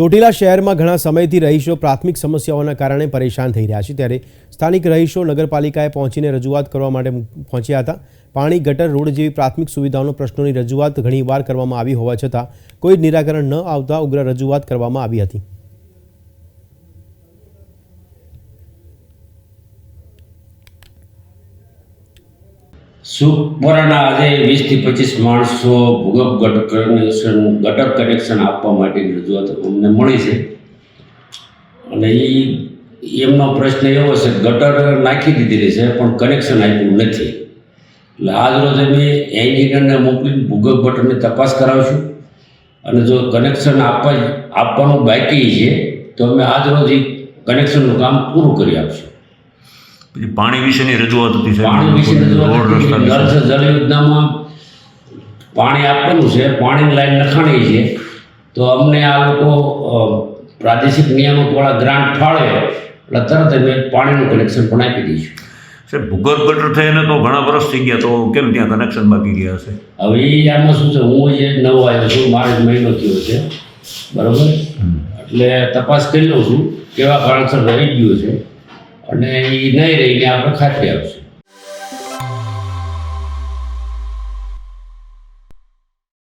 ચોટીલા શહેરમાં ઘણા સમયથી રહીશો પ્રાથમિક સમસ્યાઓના કારણે પરેશાન થઈ રહ્યા છે. ત્યારે સ્થાનિક રહીશો નગરપાલિકાએ પહોંચીને રજૂઆત કરવા માટે પહોંચ્યા હતા. પાણી, ગટર, રોડ જેવી પ્રાથમિક સુવિધાઓનો પ્રશ્નોની રજૂઆત ઘણીવાર કરવામાં આવી હોવા છતાં કોઈ નિરાકરણ ન આવતા ઉગ્ર રજૂઆત કરવામાં આવી હતી. સુપરાના આજે વીસથી પચીસ માણસો ભૂગર્ભ ગટર કનેક્શન ગટર કનેક્શન આપવા માટેની રજૂઆત અમને મળી છે. અને એ એમનો પ્રશ્ન એવો છે, ગટર નાખી દીધેલી છે, પણ કનેક્શન આપ્યું નથી. એટલે આજ રોજ અમે એન્જિનિયરને મોકલીને ભૂગર્ભ ગટરની તપાસ કરાવશું. અને જો કનેક્શન આપવા આપવાનું બાકી છે, તો અમે આજ રોજ એ કનેક્શનનું કામ પૂરું કરી આપશું. પછી પાણી વિશેની રજૂઆત હતી. પાણી વિશે રજૂઆત હતી. જળ યોજનામાં પાણી આપવાનું છે પાણીની લાઈન લખાણી છે. તો અમને આ લોકો પ્રાદેશિક નિયામકવાળા ગ્રાન્ટ ફાળે એટલે તરત અમે પાણીનું કનેક્શન પણ આપી દઈશું સાહેબ ભૂગર્ભ ગટર થઈને તો ઘણા વર્ષ થઈ ગયા તો કેમ ત્યાં કનેક્શન બાકી ગયા હશે? હવે એ આમાં શું છે હું જે નવો આવ્યો છું મારે મહિનો થયો છે. બરાબર? એટલે તપાસ કરી લઉં છું કેવા કારણસર રહી ગયું છે. અને એ નહીં રહીને આપણે ખાતરી આપશું